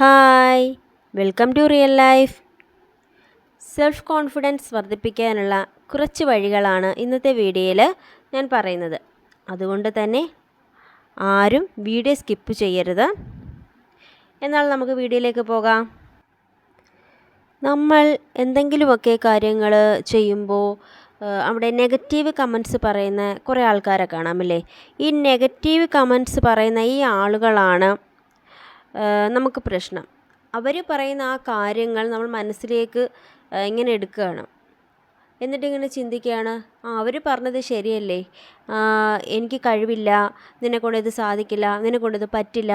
Hi welcome to real life. Self confidence വർദ്ധിപ്പിക്കാനുള്ള കുറച്ച് വഴികളാണ് ഇന്നത്തെ വീഡിയോയിൽ ഞാൻ പറയുന്നത്. അതുകൊണ്ട് തന്നെ ആരും വീഡിയോ സ്കിപ്പ് ചെയ്യരുത്. എന്നാൽ നമുക്ക് വീഡിയോയിലേക്ക് പോകാം. നമ്മൾ എന്തെങ്കിലുമൊക്കെ കാര്യങ്ങൾ ചെയ്യുമ്പോൾ അവിടെ നെഗറ്റീവ് കമൻസ് പറയുന്ന കുറേ ആൾക്കാരെ കാണാമല്ലേ ഈ നെഗറ്റീവ് കമൻസ് പറയുന്ന ഈ ആളുകളാണ് നമുക്ക് പ്രശ്നം. അവർ പറയുന്ന ആ കാര്യങ്ങൾ നമ്മൾ മനസ്സിലേക്ക് ഇങ്ങനെ എടുക്കുകയാണ്. എന്നിട്ട് ഇങ്ങനെ ചിന്തിക്കുകയാണ് ആ അവർ പറഞ്ഞത് ശരിയല്ലേ? എനിക്ക് കഴിവില്ല നിന്നെക്കൊണ്ട് ഇത് സാധിക്കില്ല നിന്നെക്കൊണ്ട് ഇത് പറ്റില്ല.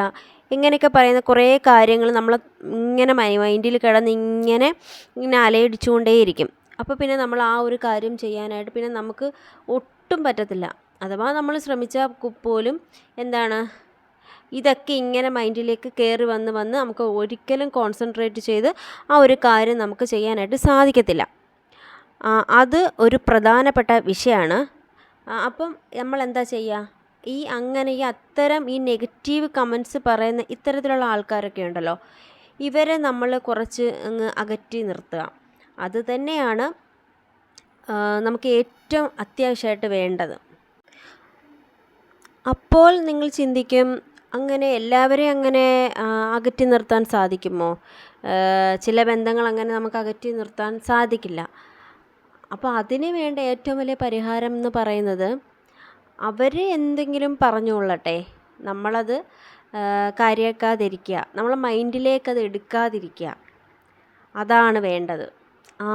ഇങ്ങനെയൊക്കെ പറയുന്ന കുറേ കാര്യങ്ങൾ നമ്മൾ ഇങ്ങനെ മൈൻഡിൽ കിടന്ന് ഇങ്ങനെ ഇങ്ങനെ അലയടിച്ചുകൊണ്ടേയിരിക്കും. അപ്പോൾ പിന്നെ നമ്മൾ ആ ഒരു കാര്യം ചെയ്യാനായിട്ട് പിന്നെ നമുക്ക് ഒട്ടും പറ്റത്തില്ല. അഥവാ നമ്മൾ ശ്രമിച്ചാൽ പോലും എന്താണ് ഇതൊക്കെ ഇങ്ങനെ മൈൻഡിലേക്ക് കയറി വന്ന് വന്ന് നമുക്ക് ഒരിക്കലും കോൺസെൻട്രേറ്റ് ചെയ്ത് ആ ഒരു കാര്യം നമുക്ക് ചെയ്യാനായിട്ട് സാധിക്കത്തില്ല. അത് ഒരു പ്രധാനപ്പെട്ട വിഷയമാണ്. അപ്പം നമ്മൾ എന്താ ചെയ്യുക ഈ അങ്ങനെ ഈ അത്തരം ഈ നെഗറ്റീവ് കമൻസ് പറയുന്ന ഇത്തരത്തിലുള്ള ആൾക്കാരൊക്കെ ഉണ്ടല്ലോ. ഇവരെ നമ്മൾ കുറച്ച് അങ്ങ് അകറ്റി നിർത്തുക. അത് തന്നെയാണ് നമുക്ക് ഏറ്റവും അത്യാവശ്യമായിട്ട് വേണ്ടത്. അപ്പോൾ നിങ്ങൾ ചിന്തിക്കും അങ്ങനെ എല്ലാവരെയും അങ്ങനെ അകറ്റി നിർത്താൻ സാധിക്കുമോ? ചില ബന്ധങ്ങൾ അങ്ങനെ നമുക്ക് അകറ്റി നിർത്താൻ സാധിക്കില്ല. അപ്പോൾ അതിന് വേണ്ട ഏറ്റവും വലിയ പരിഹാരം എന്ന് പറയുന്നത് അവർ എന്തെങ്കിലും പറഞ്ഞുകൊള്ളട്ടെ. നമ്മളത് കാര്യമാക്കാതിരിക്കുക നമ്മളെ മൈൻഡിലേക്ക് അത് എടുക്കാതിരിക്കുക. അതാണ് വേണ്ടത്.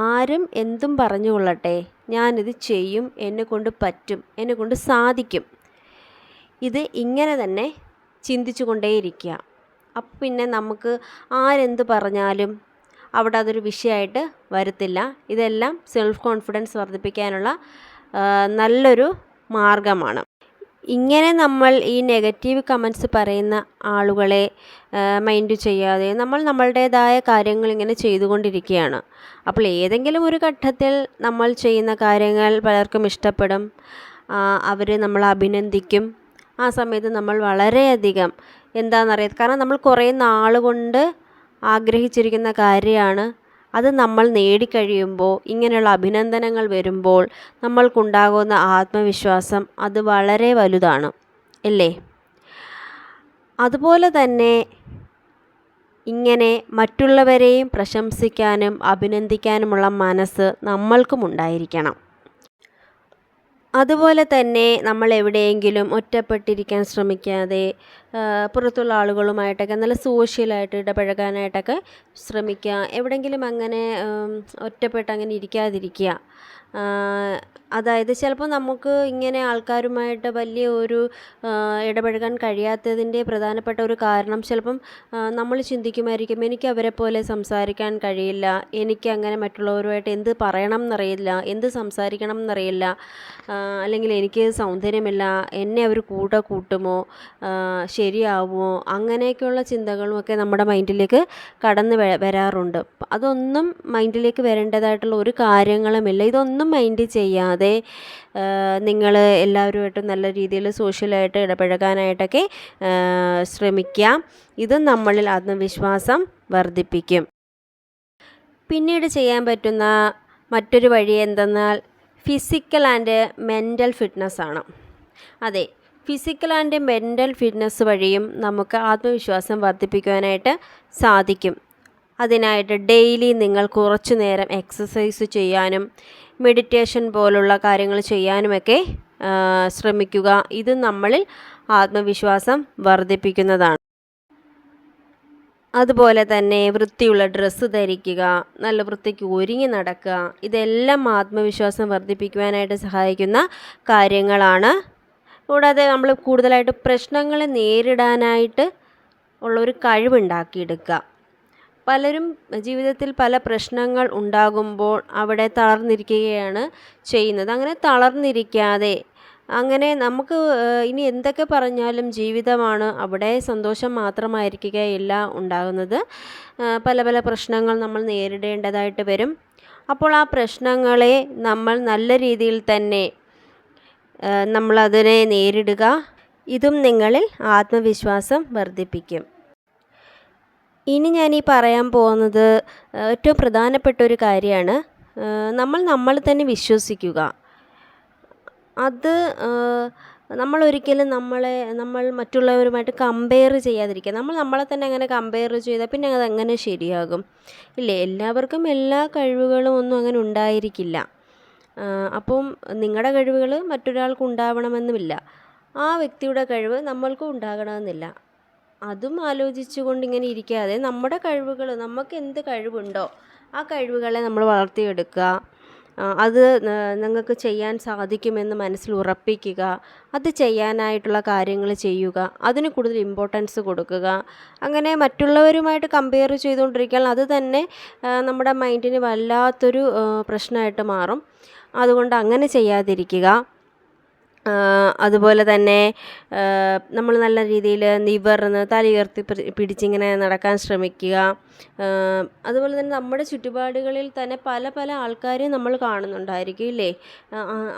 ആരും എന്തും പറഞ്ഞുകൊള്ളട്ടെ. ഞാനിത് ചെയ്യും എന്നെ കൊണ്ട് പറ്റും എന്നെ കൊണ്ട് സാധിക്കും. ഇത് ഇങ്ങനെ തന്നെ ചിന്തിച്ചു കൊണ്ടേയിരിക്കുക അപ്പം പിന്നെ നമുക്ക് ആരെന്ത് പറഞ്ഞാലും അവിടെ അതൊരു വിഷയമായിട്ട് വരത്തില്ല. ഇതെല്ലാം സെൽഫ് കോൺഫിഡൻസ് വർദ്ധിപ്പിക്കാനുള്ള നല്ലൊരു മാർഗമാണ്. ഇങ്ങനെ നമ്മൾ ഈ നെഗറ്റീവ് കമൻസ് പറയുന്ന ആളുകളെ മൈൻഡ് ചെയ്യാതെ നമ്മൾ നമ്മളുടേതായ കാര്യങ്ങൾ ഇങ്ങനെ ചെയ്തുകൊണ്ടിരിക്കുകയാണ്. അപ്പോൾ ഏതെങ്കിലും ഒരു ഘട്ടത്തിൽ നമ്മൾ ചെയ്യുന്ന കാര്യങ്ങൾ പലർക്കും ഇഷ്ടപ്പെടും. അവർ നമ്മളെ അഭിനന്ദിക്കും. ആ സമയത്ത് നമ്മൾ വളരെയധികം എന്താണെന്നറിയാം കാരണം നമ്മൾ കുറേ നാൾ കൊണ്ട് ആഗ്രഹിച്ചിരിക്കുന്ന കാര്യമാണ്. അത് നമ്മൾ നേടിക്കഴിയുമ്പോൾ ഇങ്ങനെയുള്ള അഭിനന്ദനങ്ങൾ വരുമ്പോൾ നമ്മൾക്കുണ്ടാകുന്ന ആത്മവിശ്വാസം അത് വളരെ വലുതാണ് അല്ലേ? അതുപോലെ തന്നെ ഇങ്ങനെ മറ്റുള്ളവരെയും പ്രശംസിക്കാനും അഭിനന്ദിക്കാനുമുള്ള മനസ്സ് നമ്മൾക്കും ഉണ്ടായിരിക്കണം. അതുപോലെ തന്നെ നമ്മൾ എവിടെയെങ്കിലും ഒറ്റപ്പെട്ടിരിക്കാൻ ശ്രമിക്കാതെ പുറത്തുള്ള ആളുകളുമായിട്ടൊക്കെ നല്ല സോഷ്യലായിട്ട് ഇടപഴകാനായിട്ടൊക്കെ ശ്രമിക്കുക. എവിടെയെങ്കിലും അങ്ങനെ ഒറ്റപ്പെട്ട് അങ്ങനെ ഇരിക്കാതിരിക്കുക. അതായത് ചിലപ്പോൾ നമുക്ക് ഇങ്ങനെ ആൾക്കാരുമായിട്ട് വലിയ ഒരു ഇടപഴകാൻ കഴിയാത്തതിന്റെ പ്രധാനപ്പെട്ട ഒരു കാരണം ചിലപ്പം നമ്മൾ ചിന്തിക്കുമായിരിക്കും എനിക്ക് അവരെ പോലെ സംസാരിക്കാൻ കഴിയില്ല എനിക്ക് അങ്ങനെ മറ്റുള്ളവരുമായിട്ട് എന്ത് പറയണം എന്നറിയില്ല എന്ത് സംസാരിക്കണം എന്നറിയില്ല അല്ലെങ്കിൽ എനിക്ക് സൗന്ദര്യമില്ല എന്നെ അവർ കൂടെ കൂട്ടുമോ ശരിയാവുമോ അങ്ങനെയൊക്കെയുള്ള ചിന്തകളുമൊക്കെ നമ്മുടെ മൈൻഡിലേക്ക് കടന്ന് വരാറുണ്ട്. അതൊന്നും മൈൻഡിലേക്ക് വരേണ്ടതായിട്ടുള്ള ഒരു കാര്യങ്ങളുമില്ല. ഇതൊന്നും മൈൻഡ് ചെയ്യാതെ കൂടാതെ നിങ്ങൾ എല്ലാവരുമായിട്ടും നല്ല രീതിയിൽ സോഷ്യലായിട്ട് ഇടപഴകാനായിട്ടൊക്കെ ശ്രമിക്കാം. ഇത് നമ്മളിൽ ആത്മവിശ്വാസം വർദ്ധിപ്പിക്കും. പിന്നീട് ചെയ്യാൻ പറ്റുന്ന മറ്റൊരു വഴി എന്തെന്നാൽ ഫിസിക്കൽ ആൻഡ് മെന്റൽ ഫിറ്റ്നസ് ആണ്. അതെ ഫിസിക്കൽ ആൻഡ് മെന്റൽ ഫിറ്റ്നസ് വഴിയും നമുക്ക് ആത്മവിശ്വാസം വർദ്ധിപ്പിക്കുവാനായിട്ട് സാധിക്കും. അതിനായിട്ട് ഡെയിലി നിങ്ങൾ കുറച്ചു നേരം എക്സസൈസ് ചെയ്യാനും മെഡിറ്റേഷൻ പോലുള്ള കാര്യങ്ങൾ ചെയ്യാനുമൊക്കെ ശ്രമിക്കുക. ഇത് നമ്മളിൽ ആത്മവിശ്വാസം വർദ്ധിപ്പിക്കുന്നതാണ്. അതുപോലെ തന്നെ വൃത്തിയുള്ള ഡ്രസ്സ് ധരിക്കുക നല്ല വൃത്തിക്ക് ഒരുങ്ങി നടക്കുക ഇതെല്ലാം ആത്മവിശ്വാസം വർദ്ധിപ്പിക്കുവാനായിട്ട് സഹായിക്കുന്ന കാര്യങ്ങളാണ്. കൂടാതെ നമ്മൾ കൂടുതലായിട്ട് പ്രശ്നങ്ങളെ നേരിടാനായിട്ട് ഉള്ളൊരു കഴിവുണ്ടാക്കിയെടുക്കുക. പലരും ജീവിതത്തിൽ പല പ്രശ്നങ്ങൾ ഉണ്ടാകുമ്പോൾ അവിടെ തളർന്നിരിക്കുകയാണ് ചെയ്യുന്നത്. അങ്ങനെ തളർന്നിരിക്കാതെ അങ്ങനെ നമുക്ക് ഇനി എന്തൊക്കെ പറഞ്ഞാലും ജീവിതമാണ് അവിടെ സന്തോഷം മാത്രമായിരിക്കുകയില്ല ഉണ്ടാകുന്നത്. പല പല പ്രശ്നങ്ങൾ നമ്മൾ നേരിടേണ്ടതായിട്ട് വരും. അപ്പോൾ ആ പ്രശ്നങ്ങളെ നമ്മൾ നല്ല രീതിയിൽ തന്നെ നമ്മളതിനെ നേരിടുക. ഇതും നിങ്ങളിൽ ആത്മവിശ്വാസം വർദ്ധിപ്പിക്കും. ഇനി ഞാൻ ഈ പറയാൻ പോകുന്നത് ഏറ്റവും പ്രധാനപ്പെട്ട ഒരു കാര്യമാണ് നമ്മൾ നമ്മൾ തന്നെ വിശ്വസിക്കുക. അത് നമ്മൾ ഒരിക്കലും നമ്മളെ നമ്മൾ മറ്റുള്ളവരുമായിട്ട് കമ്പയർ ചെയ്യാതിരിക്കുക. നമ്മൾ നമ്മളെ തന്നെ അങ്ങനെ കമ്പയർ ചെയ്താൽ പിന്നെ അത് എങ്ങനെ ശരിയാകും? ഇല്ലേ? എല്ലാവർക്കും എല്ലാ കഴിവുകളും ഒന്നും അങ്ങനെ ഉണ്ടായിരിക്കില്ല. അപ്പം നിങ്ങളുടെ കഴിവുകൾ മറ്റൊരാൾക്ക് ഉണ്ടാവണമെന്നുമില്ല. ആ വ്യക്തിയുടെ കഴിവ് നമ്മൾക്കും ഉണ്ടാകണമെന്നില്ല. അതും ആലോചിച്ചു കൊണ്ട് ഇങ്ങനെ ഇരിക്കാതെ നമ്മുടെ കഴിവുകൾ നമുക്ക് എന്ത് കഴിവുണ്ടോ ആ കഴിവുകളെ നമ്മൾ വളർത്തിയെടുക്കുക. അത് നിങ്ങൾക്ക് ചെയ്യാൻ സാധിക്കുമെന്ന് മനസ്സിൽ ഉറപ്പിക്കുക. അത് ചെയ്യാനായിട്ടുള്ള കാര്യങ്ങൾ ചെയ്യുക. അതിന് കൂടുതൽ ഇമ്പോർട്ടൻസ് കൊടുക്കുക. അങ്ങനെ മറ്റുള്ളവരുമായിട്ട് കമ്പയർ ചെയ്തുകൊണ്ടിരിക്കാൻ അത് തന്നെ നമ്മുടെ മൈൻഡിന് വല്ലാത്തൊരു പ്രശ്നമായിട്ട് മാറും. അതുകൊണ്ട് അങ്ങനെ ചെയ്യാതിരിക്കുക. അതുപോലെ തന്നെ നമ്മൾ നല്ല രീതിയിൽ നിവർന്ന് തല ഉയർത്തി പിടിച്ചിങ്ങനെ നടക്കാൻ ശ്രമിക്കുക. അതുപോലെ തന്നെ നമ്മുടെ ചുറ്റുപാടുകളിൽ തന്നെ പല പല ആൾക്കാരെയും നമ്മൾ കാണുന്നുണ്ടായിരിക്കും ഇല്ലേ?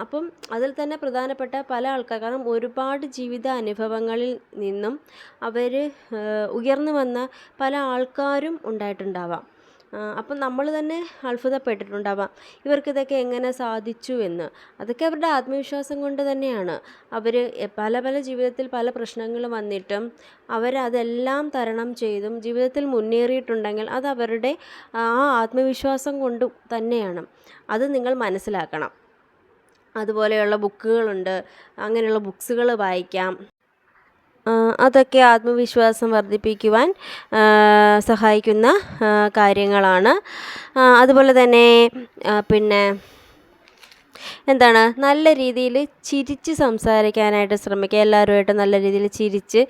അപ്പം അതിൽ തന്നെ പ്രധാനപ്പെട്ട പല ആൾക്കാർ കാരണം ഒരുപാട് ജീവിത അനുഭവങ്ങളിൽ നിന്നും അവർ ഉയർന്നു വന്ന പല ആൾക്കാരും ഉണ്ടായിട്ടുണ്ടാവാം. അപ്പം നമ്മൾ തന്നെ അത്ഭുതപ്പെട്ടിട്ടുണ്ടാവാം. ഇവർക്കിതൊക്കെ എങ്ങനെ സാധിച്ചു എന്ന്. അതൊക്കെ അവരുടെ ആത്മവിശ്വാസം കൊണ്ട് തന്നെയാണ്. അവർ പല പല ജീവിതത്തിൽ പല പ്രശ്നങ്ങൾ വന്നിട്ടും അവരതെല്ലാം തരണം ചെയ്തും ജീവിതത്തിൽ മുന്നേറിയിട്ടുണ്ടെങ്കിൽ അത് അവരുടെ ആ ആത്മവിശ്വാസം കൊണ്ട് തന്നെയാണ്. അത് നിങ്ങൾ മനസ്സിലാക്കണം. അതുപോലെയുള്ള ബുക്കുകളുണ്ട്. അങ്ങനെയുള്ള ബുക്സുകൾ വായിക്കാം. അതൊക്കെ ആത്മവിശ്വാസം വർദ്ധിപ്പിക്കുവാൻ സഹായിക്കുന്ന കാര്യങ്ങളാണ്. അതുപോലെ തന്നെ പിന്നെ എന്താണ് നല്ല രീതിയിൽ ചിരിച്ച് സംസാരിക്കാനായിട്ട് ശ്രമിക്കുക. എല്ലാവരുമായിട്ട് നല്ല രീതിയിൽ ചിരിച്ച്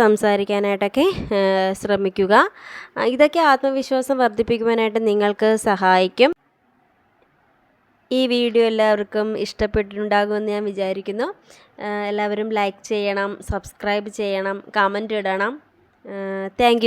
സംസാരിക്കാനായിട്ടൊക്കെ ശ്രമിക്കുക. ഇതൊക്കെ ആത്മവിശ്വാസം വർദ്ധിപ്പിക്കുവാനായിട്ട് നിങ്ങൾക്ക് സഹായിക്കും. ഈ വീഡിയോ എല്ലാവർക്കും ഇഷ്ടപ്പെട്ടിട്ടുണ്ടാകുമെന്ന് ഞാൻ വിചാരിക്കുന്നു. എല്ലാവരും ലൈക്ക് ചെയ്യണം സബ്സ്ക്രൈബ് ചെയ്യണം കമന്റ് ഇടണം. താങ്ക്